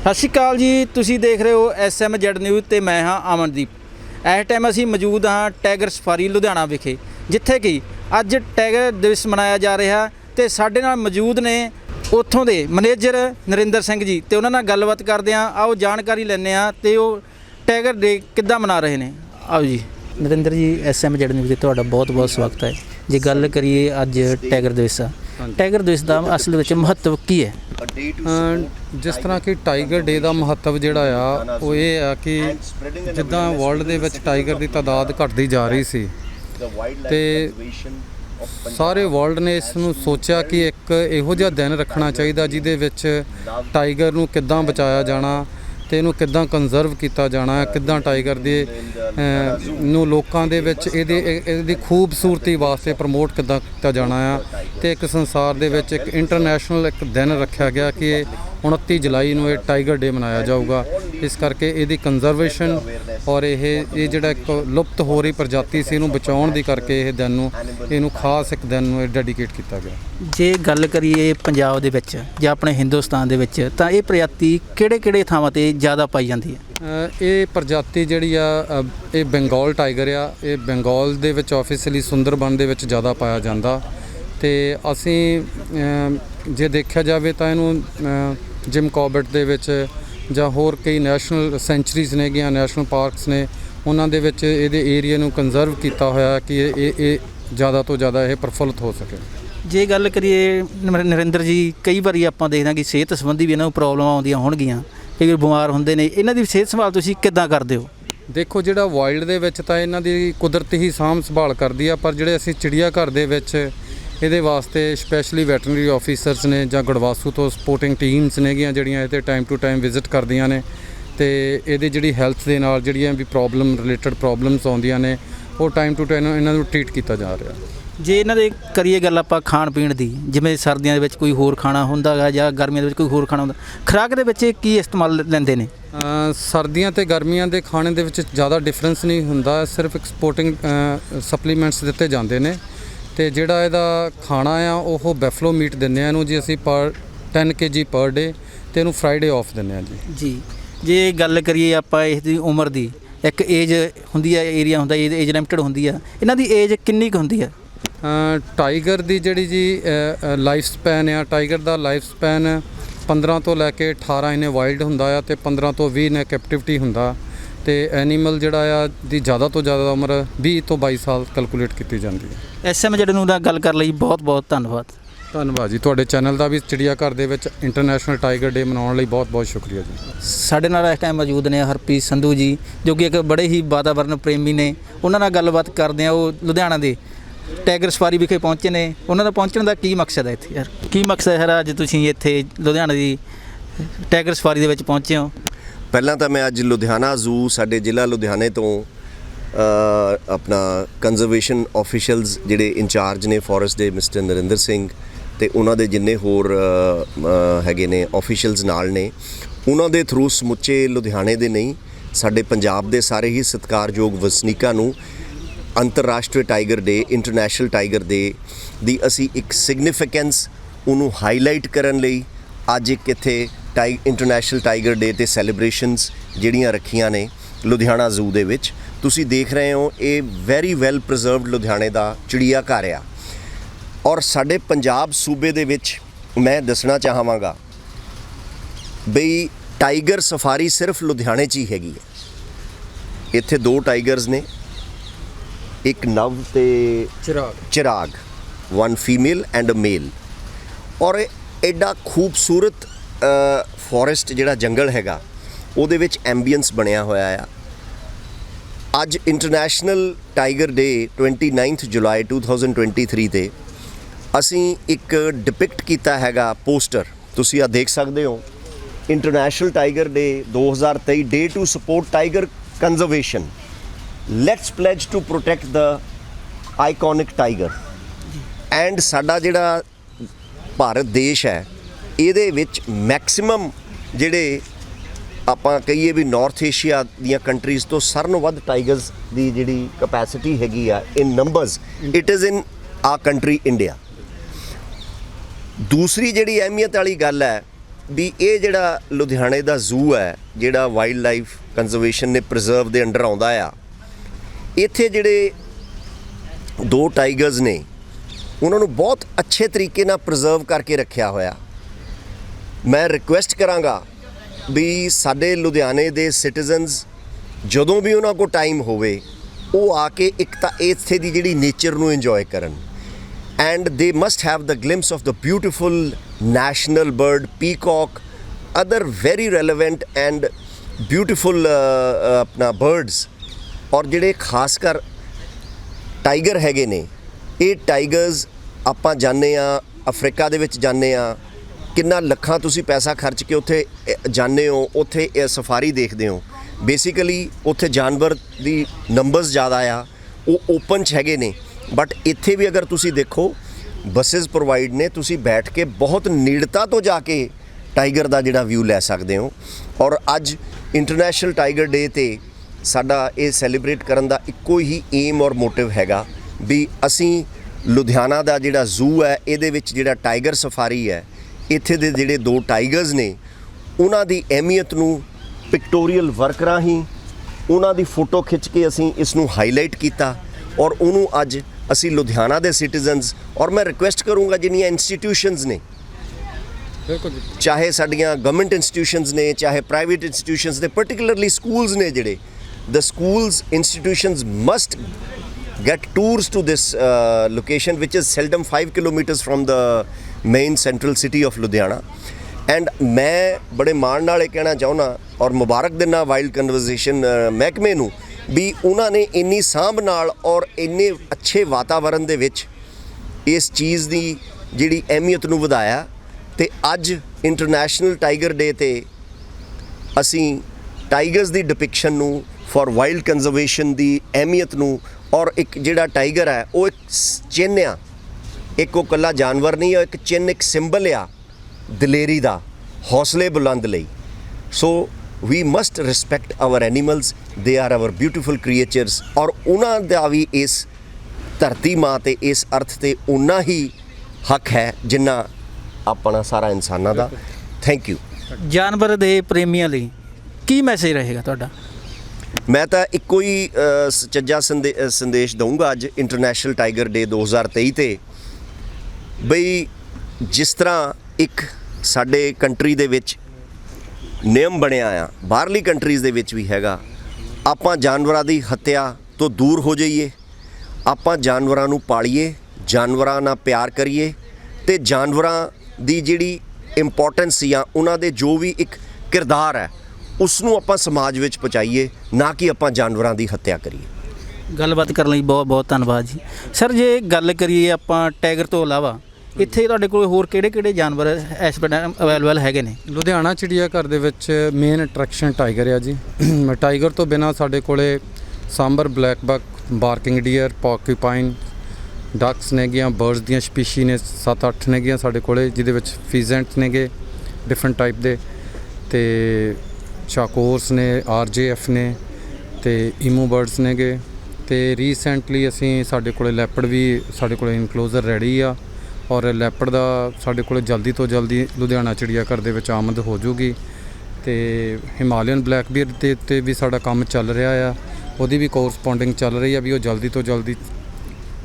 ਸਤਿ ਸ਼੍ਰੀ ਅਕਾਲ ਜੀ, ਤੁਸੀਂ ਦੇਖ ਰਹੇ ਹੋ ਐਸਐਮਜੈਡ ਨਿਊਜ਼ ਤੇ ਮੈਂ ਹਾਂ ਅਮਨਦੀਪ। ਇਸ ਟਾਈਮ ਅਸੀਂ ਮੌਜੂਦ ਹਾਂ ਟਾਈਗਰ ਸਫਾਰੀ ਲੁਧਿਆਣਾ ਵਿਖੇ, ਜਿੱਥੇ ਕਿ ਅੱਜ ਟਾਈਗਰ ਦਿਵਸ ਮਨਾਇਆ ਜਾ ਰਿਹਾ ਤੇ ਸਾਡੇ ਨਾਲ ਮੌਜੂਦ ਨੇ ਉੱਥੋਂ ਦੇ ਮੈਨੇਜਰ ਨਰਿੰਦਰ ਸਿੰਘ ਜੀ ਤੇ ਉਹਨਾਂ ਨਾਲ ਗੱਲਬਾਤ ਕਰਦੇ ਹਾਂ। ਆਓ ਜਾਣਕਾਰੀ ਲੈਂਦੇ ਹਾਂ ਤੇ ਉਹ ਟਾਈਗਰ ਡੇ ਕਿੱਦਾਂ ਮਨਾ ਰਹੇ ਨੇ। ਆਓ ਜੀ। ਨਰਿੰਦਰ ਜੀ ਐਸਐਮਜੈਡ ਨਿਊਜ਼ ਤੇ ਤੁਹਾਡਾ ਬਹੁਤ-ਬਹੁਤ ਸਵਾਗਤ ਹੈ। ਜੇ ਗੱਲ ਕਰੀਏ ਅੱਜ ਟਾਈਗਰ ਦਿਵਸ ਆ ਟਾਈਗਰ ਦਿਵਸ ਦਾ ਅਸਲ ਵਿੱਚ ਮਹੱਤਵ ਕੀ ਹੈ? ਜਿਸ ਤਰ੍ਹਾਂ ਕਿ ਟਾਈਗਰ ਡੇ ਦਾ ਮਹੱਤਵ ਜਿਹੜਾ ਆ ਉਹ ਇਹ ਆ ਕਿ ਜਿੱਦਾਂ ਵਰਲਡ ਦੇ ਵਿੱਚ ਟਾਈਗਰ ਦੀ ਤਾਦਾਦ ਘਟਦੀ ਜਾ ਰਹੀ ਸੀ ਤੇ ਸਾਰੇ ਵਰਲਡ ਨੇ ਇਸ ਨੂੰ ਸੋਚਿਆ ਕਿ ਇੱਕ ਇਹੋ ਜਿਹਾ ਦਿਨ ਰੱਖਣਾ ਚਾਹੀਦਾ ਜਿਹਦੇ ਵਿੱਚ ਟਾਈਗਰ ਨੂੰ ਕਿੱਦਾਂ ਬਚਾਇਆ ਜਾਣਾ ਤੇ ਇਹਨੂੰ ਕਿੱਦਾਂ ਕੰਜ਼ਰਵ ਕੀਤਾ ਜਾਣਾ ਕਿੱਦਾਂ ਟਾਈਗਰ ਦੇ ਨੂੰ ਲੋਕਾਂ ਦੇ ਵਿੱਚ ਇਹਦੇ, ਇਹਦੀ ਖੂਬਸੂਰਤੀ ਵਾਸਤੇ ਪ੍ਰਮੋਟ ਕਿੱਦਾਂ ਕੀਤਾ ਜਾਣਾ ਆ ਤੇ ਇੱਕ ਸੰਸਾਰ ਦੇ ਵਿੱਚ ਇੱਕ ਇੰਟਰਨੈਸ਼ਨਲ ਇੱਕ ਦਿਨ ਰੱਖਿਆ ਗਿਆ ਕਿ 29 ਜੁਲਾਈ ਨੂੰ ਇਹ ਟਾਈਗਰ ਡੇ ਮਨਾਇਆ ਜਾਊਗਾ। ਇਸ ਕਰਕੇ ਇਹਦੀ ਕੰਜ਼ਰਵੇਸ਼ਨ ਔਰ ਇਹ ਇਹ ਜਿਹੜਾ ਇੱਕ ਲੁਪਤ ਹੋ ਰਹੀ ਪ੍ਰਜਾਤੀ ਸੀ ਇਹਨੂੰ ਬਚਾਉਣ ਦੀ ਕਰਕੇ ਇਹ ਦਿਨ ਨੂੰ ਇਹਨੂੰ ਖਾਸ ਇੱਕ ਦਿਨ ਨੂੰ ਡੈਡੀਕੇਟ ਕੀਤਾ ਗਿਆ। ਜੇ ਗੱਲ ਕਰੀਏ ਪੰਜਾਬ ਦੇ ਵਿੱਚ ਜਾਂ ਆਪਣੇ ਹਿੰਦੁਸਤਾਨ ਦੇ ਵਿੱਚ ਤਾਂ ਇਹ ਪ੍ਰਜਾਤੀ ਕਿਹੜੇ-ਕਿਹੜੇ ਥਾਵਾਂ ਤੇ ਜ਼ਿਆਦਾ ਪਾਈ ਜਾਂਦੀ ਹੈ? ਇਹ ਪ੍ਰਜਾਤੀ ਜਿਹੜੀ ਆ ਇਹ ਬੰਗਾਲ ਟਾਈਗਰ ਆ। ਇਹ ਬੰਗਾਲ ਦੇ ਵਿੱਚ ਆਫੀਸ਼ੀਅਲੀ ਸੁੰਦਰਬਨ ਦੇ ਵਿੱਚ ਜ਼ਿਆਦਾ ਪਾਇਆ ਜਾਂਦਾ। ਤੇ ਅਸੀਂ ਜੇ ਦੇਖਿਆ ਜਾਵੇ ਤਾਂ ਇਹਨੂੰ ਜਿਮ ਕਾਰਬਟ ਦੇ ਵਿੱਚ ਜਾਂ ਹੋਰ ਕਈ ਨੈਸ਼ਨਲ ਸੈਂਚਰੀਜ਼ ਨੇਗੀਆਂ ਨੈਸ਼ਨਲ ਪਾਰਕਸ ਨੇ ਉਹਨਾਂ ਦੇ ਵਿੱਚ ਇਹਦੇ ਏਰੀਆ ਨੂੰ ਕੰਜ਼ਰਵ ਕੀਤਾ ਹੋਇਆ ਕਿ ਇਹ ਇਹ ਜ਼ਿਆਦਾ ਤੋਂ ਜ਼ਿਆਦਾ ਇਹ ਪ੍ਰਫੁੱਲਤ ਹੋ ਸਕੇ। ਜੇ ਗੱਲ ਕਰੀਏ ਨਰ- ਨਰਿੰਦਰ ਜੀ ਕਈ ਵਾਰੀ ਆਪਾਂ ਦੇਖਦੇ ਹਾਂ ਕਿ ਸਿਹਤ ਸੰਬੰਧੀ ਵੀ ਇਹਨਾਂ ਨੂੰ ਪ੍ਰੋਬਲਮਾਂ ਆਉਂਦੀਆਂ ਹੋਣਗੀਆਂ। ਕਈ ਵਾਰ ਬਿਮਾਰ ਹੁੰਦੇ ਨੇ। ਇਹਨਾਂ ਦੀ ਸਿਹਤ ਸੰਭਾਲ ਤੁਸੀਂ ਕਿੱਦਾਂ ਕਰਦੇ ਹੋ? ਦੇਖੋ ਜਿਹੜਾ ਵਾਈਲਡ ਦੇ ਵਿੱਚ ਤਾਂ ਇਹਨਾਂ ਦੀ ਕੁਦਰਤੀ ਹੀ ਸਾਂਭ ਸੰਭਾਲ ਕਰਦੀ ਆ ਪਰ ਜਿਹੜੇ ਅਸੀਂ ਚਿੜੀਆ ਘਰ ਦੇ ਵਿੱਚ ਇਹਦੇ ਵਾਸਤੇ ਸਪੈਸ਼ਲੀ ਵੈਟਰਨਰੀ ਆਫੀਸਰਸ ਨੇ ਜਾਂ ਗੜਵਾਸੂ ਤੋਂ ਸਪੋਰਟਿੰਗ ਟੀਮਸ ਨੇਗੀਆਂ ਜਿਹੜੀਆਂ ਇਹਦੇ ਟਾਈਮ ਟੂ ਟਾਈਮ ਵਿਜ਼ਿਟ ਕਰਦੀਆਂ ਨੇ ਤੇ ਇਹਦੀ ਜਿਹੜੀ ਹੈਲਥ ਦੇ ਨਾਲ ਜਿਹੜੀਆਂ ਵੀ ਪ੍ਰੋਬਲਮ ਰਿਲੇਟਡ ਪ੍ਰੋਬਲਮਸ ਆਉਂਦੀਆਂ ਨੇ ਉਹ ਟਾਈਮ ਟੂ ਟਾਈਮ ਇਹਨਾਂ ਨੂੰ ਟ੍ਰੀਟ ਕੀਤਾ ਜਾ ਰਿਹਾ। ਜੇ ਇਹਨਾਂ ਦੇ ਕਰੀਏ ਗੱਲ ਆਪਾਂ ਖਾਣ ਪੀਣ ਦੀ ਜਿਵੇਂ ਸਰਦੀਆਂ ਦੇ ਵਿੱਚ ਕੋਈ ਹੋਰ ਖਾਣਾ ਹੁੰਦਾ ਗਾ ਜਾਂ ਗਰਮੀਆਂ ਦੇ ਵਿੱਚ ਕੋਈ ਹੋਰ ਖਾਣਾ ਹੁੰਦਾ ਖੁਰਾਕ ਦੇ ਵਿੱਚ ਕੀ ਇਸਤੇਮਾਲ ਲੈਂਦੇ ਨੇ? ਸਰਦੀਆਂ ਤੇ ਗਰਮੀਆਂ ਦੇ ਖਾਣੇ ਦੇ ਵਿੱਚ ਜ਼ਿਆਦਾ ਡਿਫਰੈਂਸ ਨਹੀਂ ਹੁੰਦਾ ਸਿਰਫ ਐਕਸਪੋਰਟਿੰਗ ਸਪਲੀਮੈਂਟਸ ਦਿੱਤੇ ਜਾਂਦੇ ਨੇ। ਤੇ ਜਿਹੜਾ ਇਹਦਾ ਖਾਣਾ ਆ ਉਹ ਬੈਫਲੋ ਮੀਟ ਦਿੰਦੇ ਆ ਇਹਨੂੰ ਜੀ ਅਸੀਂ ਪਰ 10 ਕੇਜੀ ਪਰ ਡੇ ਤੇ ਇਹਨੂੰ ਫਰਾਈਡੇ ਆਫ ਦਿੰਦੇ ਆ ਜੀ। ਜੀ। ਜੇ ਗੱਲ ਕਰੀਏ ਆਪਾਂ ਇਸ ਦੀ ਉਮਰ ਦੀ ਇੱਕ ਏਜ ਹੁੰਦੀ ਹੈ ਏਰੀਆ ਹੁੰਦਾ ਏਜ ਲਿਮਟਡ ਹੁੰਦੀ ਆ ਇਹਨਾਂ ਦੀ ਏਜ ਕਿੰਨੀ ਕੁ ਹੁੰਦੀ ਅ, ਟਾਈਗਰ ਦੀ ਜਿਹੜੀ ਜੀ ਲਾਈਫ ਸਪੈਨ ਆ ਟਾਈਗਰ ਦਾ ਲਾਈਫ ਸਪੈਨ 15 ਤੋਂ ਲੈ ਕੇ 18 ਇਹਨੇ ਵਾਈਲਡ ਹੁੰਦਾ ਆ ਤੇ 15 ਤੋਂ 20 ਨੇ ਕੈਪਟੀਵਿਟੀ ਹੁੰਦਾ। ਤੇ ਐਨੀਮਲ ਜਿਹੜਾ ਆ ਦੀ ਜ਼ਿਆਦਾ ਤੋਂ ਜ਼ਿਆਦਾ ਉਮਰ 20 ਤੋਂ 22 ਸਾਲ ਕੈਲਕੂਲੇਟ ਕੀਤੀ ਜਾਂਦੀ ਹੈ। ਐਸਐਮ ਜਿਹੜੇ ਨੂੰ ਦਾ ਗੱਲ ਕਰ ਲਈ ਬਹੁਤ ਬਹੁਤ ਧੰਨਵਾਦ। ਧੰਨਵਾਦ ਜੀ। ਤੁਹਾਡੇ ਚੈਨਲ ਦਾ ਵੀ ਚਿੜੀਆ ਘਰ ਦੇ ਵਿੱਚ ਇੰਟਰਨੈਸ਼ਨਲ ਟਾਈਗਰ ਡੇ ਮਨਾਉਣ ਲਈ ਬਹੁਤ-ਬਹੁਤ ਸ਼ੁਕਰੀਆ ਜੀ। ਸਾਡੇ ਨਾਲ ਇਸ ਟਾਈਮ ਮੌਜੂਦ ਨੇ ਹਰਪ੍ਰੀਤ ਸੰਧੂ ਜੀ ਜੋ ਕਿ ਇੱਕ ਬੜੇ ਹੀ ਵਾਤਾਵਰਨ ਪ੍ਰੇਮੀ ਨੇ। ਉਹਨਾਂ ਨਾਲ ਗੱਲਬਾਤ ਕਰਦੇ ਆ ਉਹ ਲੁਧਿਆਣਾ ਦੇ ਟਾਈਗਰ ਸਫਾਰੀ ਵਿਖੇ ਪਹੁੰਚੇ ਨੇ। ਉਹਨਾਂ ਦਾ ਪਹੁੰਚਣ ਦਾ ਕੀ ਮਕਸਦ ਹੈ ਇੱਥੇ ਯਾਰ? ਕੀ ਮਕਸਦ ਹੈ ਅੱਜ ਤੁਸੀਂ ਇੱਥੇ ਲੁਧਿਆਣਾ ਦੀ ਟਾਈਗਰ ਸਫਾਰੀ ਦੇ ਵਿੱਚ ਪਹੁੰਚੇ ਹੋ? ਪਹਿਲਾਂ ਤਾਂ ਮੈਂ ਅੱਜ ਲੁਧਿਆਣਾ ਜ਼ੂ, ਸਾਡੇ ਜ਼ਿਲ੍ਹਾ ਲੁਧਿਆਣੇ ਤੋਂ ਆਪਣਾ ਕੰਜ਼ਰਵੇਸ਼ਨ ਆਫੀਸ਼ੀਅਲਸ ਜਿਹੜੇ ਇੰਚਾਰਜ ਨੇ ਫੋਰੈਸਟ ਦੇ, ਮਿਸਟਰ ਨਰਿੰਦਰ ਸਿੰਘ ਤੇ ਉਹਨਾਂ ਦੇ ਜਿੰਨੇ ਹੋਰ ਹੈਗੇ ਨੇ ਆਫੀਸ਼ੀਅਲਸ ਨਾਲ ਨੇ, ਉਹਨਾਂ ਦੇ ਥਰੂ ਸਮੁੱਚੇ ਲੁਧਿਆਣੇ ਦੇ ਨਹੀਂ, ਸਾਡੇ ਪੰਜਾਬ ਦੇ ਸਾਰੇ ਹੀ ਸਤਿਕਾਰਯੋਗ ਵਸਨੀਕਾਂ ਨੂੰ ਅੰਤਰਰਾਸ਼ਟਰੀ tiger day international tiger day ਦੀ ਅਸੀਂ ਇੱਕ ਸਿਗਨੀਫੀਕੈਂਸ ਉਹਨੂੰ ਹਾਈਲਾਈਟ ਕਰਨ ਲਈ ਅੱਜ ਇੱਕ ਇੱਥੇ ਟਾਈ ਇੰਟਰਨੈਸ਼ਨਲ ਟਾਈਗਰ ਡੇ ਤੇ ਸੈਲੀਬ੍ਰੇਸ਼ਨਸ ਜਿਹੜੀਆਂ ਰੱਖੀਆਂ ਨੇ ਲੁਧਿਆਣਾ ਜ਼ੂ ਦੇ ਵਿੱਚ। ਤੁਸੀਂ ਦੇਖ ਰਹੇ ਹੋ ਇਹ ਵੈਰੀ ਵੈਲ ਪ੍ਰੀਜ਼ਰਵਡ ਲੁਧਿਆਣੇ ਦਾ ਚਿੜੀਆ ਘਰ ਆ। ਔਰ ਸਾਡੇ ਪੰਜਾਬ ਸੂਬੇ ਦੇ ਵਿੱਚ ਮੈਂ ਦੱਸਣਾ ਚਾਹਾਂਗਾ ਬਈ ਟਾਈਗਰ ਸਫਾਰੀ ਸਿਰਫ ਲੁਧਿਆਣੇ 'ਚ ਹੀ ਹੈਗੀ ਹੈ। ਇੱਥੇ ਦੋ ਟਾਈਗਰਸ ਨੇ ਇੱਕ ਨਵ ਤੇ Chirag. Chirag one female and uh male ਔਰ ਐਡਾ ਖੂਬਸੂਰਤ ਫੋਰੈਸਟ ਜਿਹੜਾ ਜੰਗਲ ਹੈਗਾ, ਉਹਦੇ ਵਿੱਚ ਐਂਬੀਐਂਸ ਬਣਿਆ ਹੋਇਆ ਆ। ਅੱਜ ਇੰਟਰਨੈਸ਼ਨਲ ਟਾਈਗਰ ਡੇ 29th ਜੁਲਾਈ 2023 ਤੇ ਅਸੀਂ ਇੱਕ ਡਿਪਿਕਟ ਕੀਤਾ ਹੈਗਾ ਪੋਸਟਰ ਤੁਸੀਂ ਆ ਦੇਖ ਸਕਦੇ ਹੋ। International tiger day 2023 day to support tiger conservation let's pledge to protect the iconic tiger and ਸਾਡਾ ਜਿਹੜਾ ਭਾਰਤ ਦੇਸ਼ ਹੈ ਇਹਦੇ ਵਿੱਚ ਮੈਕਸਿਮਮ ਜਿਹੜੇ ਆਪਾਂ ਕਹੀਏ ਵੀ ਨਾਰਥ ਏਸ਼ੀਆ ਦੀਆਂ ਕੰਟਰੀਜ਼ ਤੋਂ ਸਾਰਿਆਂ ਨਾਲੋਂ ਵੱਧ ਟਾਈਗਰਸ ਦੀ ਜਿਹੜੀ ਕਪੈਸਿਟੀ ਹੈਗੀ ਆ in numbers it is in a country India ਦੂਸਰੀ ਜਿਹੜੀ ਅਹਿਮੀਅਤ ਵਾਲੀ ਗੱਲ ਹੈ ਵੀ ਇਹ ਜਿਹੜਾ ਲੁਧਿਆਣੇ ਦਾ ਜ਼ੂ ਹੈ, ਜਿਹੜਾ ਵਾਈਲਡ ਲਾਈਫ ਕੰਜ਼ਰਵੇਸ਼ਨ ਨੇ ਪ੍ਰੀਜ਼ਰਵ ਦੇ ਅੰਡਰ ਆਉਂਦਾ ਆ, ਇੱਥੇ ਜਿਹੜੇ ਦੋ ਟਾਈਗਰਸ ਨੇ, ਉਹਨਾਂ ਨੂੰ ਬਹੁਤ ਅੱਛੇ ਤਰੀਕੇ ਨਾਲ ਪ੍ਰੀਜ਼ਰਵ ਕਰਕੇ ਰੱਖਿਆ ਹੋਇਆ। ਮੈਂ ਰਿਕੁਐਸਟ ਕਰਾਂਗਾ ਵੀ ਸਾਡੇ ਲੁਧਿਆਣੇ ਦੇ ਸਿਟੀਜ਼ਨਸ ਜਦੋਂ ਵੀ ਉਹਨਾਂ ਕੋਲ ਟਾਈਮ ਹੋਵੇ, ਉਹ ਆ ਕੇ ਇੱਕ ਤਾਂ ਇੱਥੇ ਦੀ ਜਿਹੜੀ ਨੇਚਰ ਨੂੰ ਇੰਜੋਏ ਕਰਨ। And they must have the glimpse of the beautiful national bird peacock other very relevant and beautiful ਆਪਣਾ ਬਰਡਸ ਔਰ ਜਿਹੜੇ ਖਾਸ ਕਰ ਟਾਈਗਰ ਹੈਗੇ ਨੇ ਇਹ ਟਾਈਗਰਸ ਆਪਾਂ ਜਾਣਦੇ ਆ ਅਫਰੀਕਾ ਦੇ ਵਿੱਚ ਜਾਣਦੇ ਆ ਕਿੰਨਾ ਲੱਖਾਂ ਤੁਸੀਂ ਪੈਸਾ ਖਰਚ ਕੇ ਉੱਥੇ ਜਾਂਦੇ ਹੋ, ਉੱਥੇ ਇਹ ਸਫਾਰੀ ਦੇਖਦੇ ਹੋ। ਬੇਸਿਕਲੀ ਉੱਥੇ ਜਾਨਵਰ ਦੀ ਨੰਬਰਸ ਜ਼ਿਆਦਾ ਆ, ਉਹ ਓਪਨ ਚ ਹੈਗੇ ਨੇ। ਬਟ ਇੱਥੇ ਵੀ ਅਗਰ ਤੁਸੀਂ ਦੇਖੋ ਬੱਸਸ ਪ੍ਰੋਵਾਈਡ ਨੇ, ਤੁਸੀਂ ਬੈਠ ਕੇ ਬਹੁਤ ਨੇੜਤਾ ਤੋਂ ਜਾ ਕੇ ਟਾਈਗਰ ਦਾ ਜਿਹੜਾ ਵਿਊ ਲੈ ਸਕਦੇ ਹੋ। ਔਰ ਅੱਜ ਇੰਟਰਨੈਸ਼ਨਲ ਟਾਈਗਰ ਡੇ ਤੇ ਸਾਡਾ ਇਹ ਸੈਲੀਬ੍ਰੇਟ ਕਰਨ ਦਾ ਇੱਕੋ ਹੀ ਏਮ ਔਰ ਮੋਟਿਵ ਹੈਗਾ ਵੀ ਅਸੀਂ ਲੁਧਿਆਣਾ ਦਾ ਜਿਹੜਾ ਜ਼ੂ ਹੈ, ਇਹਦੇ ਵਿੱਚ ਜਿਹੜਾ ਟਾਈਗਰ ਸਫਾਰੀ ਹੈ ਇੱਥੇ ਦੇ ਜਿਹੜੇ ਦੋ ਟਾਈਗਰਸ ਨੇ ਉਹਨਾਂ ਦੀ ਅਹਿਮੀਅਤ ਨੂੰ ਪਿਕਟੋਰੀਅਲ ਵਰਕ ਰਾਹੀਂ ਉਹਨਾਂ ਦੀ ਫੋਟੋ ਖਿੱਚ ਕੇ ਅਸੀਂ ਇਸ ਨੂੰ ਹਾਈਲਾਈਟ ਕੀਤਾ ਔਰ ਉਹਨੂੰ ਅੱਜ ਅਸੀਂ ਲੁਧਿਆਣਾ ਦੇ ਸਿਟੀਜ਼ਨਸ ਔਰ ਮੈਂ ਰਿਕੁਐਸਟ ਕਰੂੰਗਾ ਜਿੰਨੀਆਂ ਇੰਸਟੀਟਿਊਸ਼ਨਸ ਨੇ ਚਾਹੇ ਸਾਡੀਆਂ ਗਵਰਨਮੈਂਟ ਇੰਸਟੀਟਿਊਸ਼ਨਸ ਨੇ ਚਾਹੇ ਪ੍ਰਾਈਵੇਟ ਇੰਸਟੀਟਿਊਸ਼ਨਸ ਨੇ ਪਾਰਟਿਕੂਲਰਲੀ ਸਕੂਲਸ ਨੇ ਜਿਹੜੇ the schools institutions must get tours to this uh, location which is seldom 5 kilometers from the main central city of Ludhiana and ਮੈਂ ਬੜੇ ਮਾਣ ਨਾਲ ਇਹ ਕਹਿਣਾ ਚਾਹੁੰਦਾ ਔਰ ਮੁਬਾਰਕ ਦਿਨਾ ਵਾਈਲਡ ਕਨਵਰਸੇਸ਼ਨ ਮਹਿਕਮੇ ਨੂੰ ਵੀ ਉਹਨਾਂ ਨੇ ਇੰਨੀ ਸਾਂਭ ਨਾਲ ਔਰ ਇੰਨੇ ਅੱਛੇ ਵਾਤਾਵਰਣ ਦੇ ਵਿੱਚ ਇਸ ਚੀਜ਼ ਦੀ ਜਿਹੜੀ ਅਹਿਮੀਅਤ ਨੂੰ ਵਧਾਇਆ ਤੇ ਅੱਜ ਇੰਟਰਨੈਸ਼ਨਲ ਟਾਈਗਰ ਡੇ ਤੇ ਅਸੀਂ ਟਾਈਗਰਸ ਦੀ ਡਿਪਿਕਸ਼ਨ ਨੂੰ ਫॉर ਵਾਈਲਡ ਕੰਜ਼ਰਵੇਸ਼ਨ ਦੀ ਅਹਿਮੀਅਤ ਨੂੰ ਔਰ ਇੱਕ ਜਿਹੜਾ ਟਾਈਗਰ ਹੈ ਉਹ ਇੱਕ ਸ- ਚਿੰਨ੍ਹ ਆ ਇੱਕ ਉਹ ਕੱਲਾ ਜਾਨਵਰ ਨਹੀਂ ਉਹ ਇੱਕ ਚਿੰਨ੍ਹ ਇੱਕ ਸਿੰਬਲ ਆ ਦਲੇਰੀ ਦਾ ਹੌਸਲੇ ਬੁਲੰਦ ਲਈ। So we must respect our animals they are our beautiful creatures ਔਰ ਉਹਨਾਂ ਦਾ ਵੀ ਇਸ ਧਰਤੀ ਮਾਂ ਤੇ ਇਸ ਅਰਥ ਤੇ ਉਨਾ ਹੀ ਹੱਕ ਹੈ ਜਿੰਨਾ ਆਪਣਾ ਸਾਰਾ ਇਨਸਾਨਾਂ ਦਾ। ਥੈਂਕ ਯੂ ਜਾਨਵਰ ਦੇ ਪ੍ਰੇਮੀਆਂ ਲਈ ਕੀ ਮੈਸੇਜ ਰਹੇਗਾ ਤੁਹਾਡਾ? ਮੈਂ ਤਾਂ ਇੱਕੋ ਹੀ ਅ, ਸੰਦੇਸ਼ ਦਊਂਗਾ ਅੱਜ ਇੰਟਰਨੈਸ਼ਨਲ ਟਾਈਗਰ ਡੇ 2023 ਤੇ। ਬਈ ਜਿਸ ਤਰ੍ਹਾਂ ਇੱਕ ਸਾਡੇ ਕੰਟਰੀ ਦੇ ਵਿੱਚ ਨਿਯਮ ਬਣਿਆ ਆ, ਬਾਹਰਲੀ ਕੰਟਰੀਜ਼ ਦੇ ਵਿੱਚ ਵੀ ਹੈਗਾ, ਆਪਾਂ ਜਾਨਵਰਾਂ ਦੀ ਹੱਤਿਆ ਤੋਂ ਦੂਰ ਹੋ ਜਾਈਏ, ਆਪਾਂ ਜਾਨਵਰਾਂ ਨੂੰ ਪਾਲੀਏ, ਜਾਨਵਰਾਂ ਨਾਲ ਪਿਆਰ ਕਰੀਏ ਤੇ ਜਾਨਵਰਾਂ ਦੀ ਜਿਹੜੀ ਇੰਪੋਰਟੈਂਸ ਜਾਂ ਉਹਨਾਂ ਦੇ ਜੋ ਵੀ ਇੱਕ ਕਿਰਦਾਰ ਹੈ ਉਸ ਨੂੰ ਆਪਾਂ ਸਮਾਜ ਵਿੱਚ ਪਹੁੰਚਾਈਏ, ਨਾ ਕਿ ਆਪਾਂ ਜਾਨਵਰਾਂ ਦੀ ਹੱਤਿਆ ਕਰੀਏ। ਗੱਲਬਾਤ ਕਰਨ ਲਈ ਬਹੁਤ ਬਹੁਤ ਧੰਨਵਾਦ ਜੀ। ਸਰ, ਜੇ ਗੱਲ ਕਰੀਏ ਆਪਾਂ ਟਾਈਗਰ ਤੋਂ ਇਲਾਵਾ ਇੱਥੇ ਤੁਹਾਡੇ ਕੋਲ ਹੋਰ ਕਿਹੜੇ-ਕਿਹੜੇ ਜਾਨਵਰ ਇਸ ਟਾਈਮ ਅਵੇਲੇਬਲ ਹੈਗੇ ਨੇ? ਲੁਧਿਆਣਾ ਚਿੜੀਆ ਘਰ ਦੇ ਵਿੱਚ ਮੇਨ ਅਟਰੈਕਸ਼ਨ ਟਾਈਗਰ ਆ ਜੀ। ਟਾਈਗਰ ਤੋਂ ਬਿਨਾ ਸਾਡੇ ਕੋਲੇ sambar blackbuck barking deer porcupine ducks ਨੇਗੀਆਂ ਬਰਡਸ ਦੀਆਂ ਸਪੀਸ਼ੀ ਨੇ 7-8 ਨੇਗੀਆਂ ਸਾਡੇ ਕੋਲੇ, ਜਿਹਦੇ ਵਿੱਚ ਫੀਜ਼ੈਂਟ ਨੇਗੇ ਡਿਫਰੈਂਟ ਟਾਈਪ ਦੇ। ਤੇ ਚਾਕੋਰਸ ਨੇ ਆਰਜੇਐਫ ਨੇ, ਤੇ ਈਮੋ ਬਰਡਸ ਨੇਗੇ। ਤੇ ਰੀਸੈਂਟਲੀ ਅਸੀਂ ਸਾਡੇ ਕੋਲੇ ਲੈਪਰਡ ਵੀ ਸਾਡੇ ਕੋਲੇ ਇਨਕਲੋਜ਼ਰ ਰੈਡੀ ਆ। ਔਰ ਲੈਪਰਡ ਦਾ ਸਾਡੇ ਕੋਲ ਜਲਦੀ ਤੋਂ ਜਲਦੀ ਲੁਧਿਆਣਾ ਚਿੜੀਆ ਘਰ ਦੇ ਵਿੱਚ ਆਮਦ ਹੋ ਜੂਗੀ ਤੇ ਹਿਮਾਲਯਨ ਬਲੈਕ ਬੀਅਰ ਦੇ ਉੱਤੇ ਵੀ ਸਾਡਾ ਕੰਮ ਚੱਲ ਰਿਹਾ ਆ। ਉਹਦੀ ਵੀ ਕੋਰਸਪੋਂਡਿੰਗ ਚੱਲ ਰਹੀ ਆ ਵੀ ਉਹ ਜਲਦੀ ਤੋਂ ਜਲਦੀ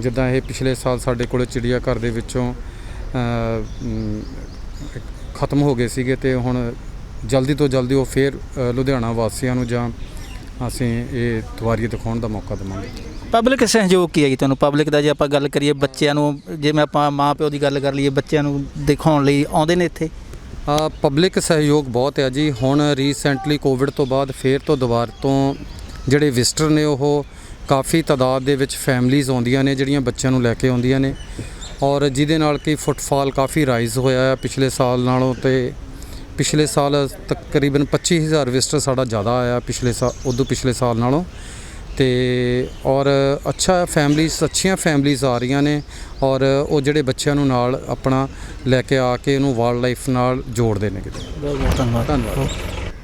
ਜਿੱਦਾਂ ਇਹ ਪਿਛਲੇ ਸਾਲ ਸਾਡੇ ਕੋਲ ਚਿੜੀਆ ਘਰ ਦੇ ਵਿੱਚੋਂ ਖਤਮ ਹੋ ਗਏ ਸੀਗੇ ਤੇ ਹੁਣ ਜਲਦੀ ਤੋਂ ਜਲਦੀ ਉਹ ਫੇਰ ਲੁਧਿਆਣਾ ਵਾਸੀਆਂ ਨੂੰ ਜਾਂ ਅਸੀਂ ਇਹ ਦੁਆਰੀ ਦਿਖਾਉਣ ਦਾ ਮੌਕਾ ਦੇਵਾਂਗੇ। ਪਬਲਿਕ ਸਹਿਯੋਗ ਕੀ ਹੈ ਜੀ ਤੁਹਾਨੂੰ? ਪਬਲਿਕ ਦਾ ਜੇ ਆਪਾਂ ਗੱਲ ਕਰੀਏ ਬੱਚਿਆਂ ਨੂੰ ਜਿਵੇਂ ਆਪਾਂ ਮਾਂ ਪਿਓ ਦੀ ਗੱਲ ਕਰ ਲਈਏ, ਬੱਚਿਆਂ ਨੂੰ ਦਿਖਾਉਣ ਲਈ ਆਉਂਦੇ ਨੇ ਇੱਥੇ? ਪਬਲਿਕ ਸਹਿਯੋਗ ਬਹੁਤ ਹੈ ਜੀ। ਹੁਣ ਰੀਸੈਂਟਲੀ ਕੋਵਿਡ ਤੋਂ ਬਾਅਦ ਫੇਰ ਤੋਂ ਦੁਬਾਰ ਤੋਂ ਜਿਹੜੇ ਵਿਜ਼ਟਰ ਨੇ ਉਹ ਕਾਫੀ ਤਾਦਾਦ ਦੇ ਵਿੱਚ ਫੈਮਲੀਆਂ ਆਉਂਦੀਆਂ ਨੇ, ਜਿਹੜੀਆਂ ਬੱਚਿਆਂ ਨੂੰ ਲੈ ਕੇ ਆਉਂਦੀਆਂ ਨੇ। ਔਰ ਜਿਹਦੇ ਨਾਲ ਕਿ ਫੁੱਟਫਾਲ ਕਾਫੀ ਰਾਈਜ਼ ਹੋਇਆ ਹੈ ਪਿਛਲੇ ਸਾਲ ਨਾਲੋਂ ਤੇ ਪਿਛਲੇ ਸਾਲ ਤਕਰੀਬਨ 25000 ਵਿਜ਼ਟਰ ਸਾਡਾ ਜ਼ਿਆਦਾ ਆਇਆ ਪਿਛਲੇ ਸਾਲ ਉਦੋਂ ਪਿਛਲੇ ਸਾਲ ਨਾਲੋਂ। ਤੇ ਔਰ ਅੱਛਾ ਫੈਮਲੀਜ਼ ਅੱਛੀਆਂ ਫੈਮਲੀਜ਼ ਆ ਰਹੀਆਂ ਨੇ ਔਰ ਉਹ ਜਿਹੜੇ ਬੱਚਿਆਂ ਨੂੰ ਨਾਲ ਆਪਣਾ ਲੈ ਕੇ ਆ ਕੇ ਇਹਨੂੰ ਵਾਈਲਡ ਲਾਈਫ ਨਾਲ ਜੋੜਦੇ ਨੇ ਕਿਤੇ। ਬਹੁਤ ਬਹੁਤ ਧੰਨਵਾਦ। ਧੰਨਵਾਦ।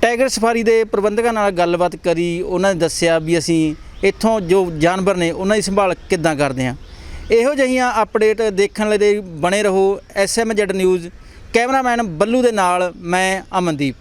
ਟਾਈਗਰ ਸਫਾਰੀ ਦੇ ਪ੍ਰਬੰਧਕਾਂ ਨਾਲ ਗੱਲਬਾਤ ਕਰੀ ਉਹਨਾਂ ਨੇ ਦੱਸਿਆ ਵੀ ਅਸੀਂ ਇੱਥੋਂ ਜੋ ਜਾਨਵਰ ਨੇ ਉਹਨਾਂ ਦੀ ਸੰਭਾਲ ਕਿੱਦਾਂ ਕਰਦੇ ਹਾਂ। ਇਹੋ ਜਿਹੀਆਂ ਅਪਡੇਟ ਦੇਖਣ ਲਈ ਬਣੇ ਰਹੋ ਐਸਐਮਜੈਡ ਨਿਊਜ਼ ਕੈਮਰਾਮੈਨ ਬੱਲੂ ਦੇ ਨਾਲ ਮੈਂ ਅਮਨਦੀਪ।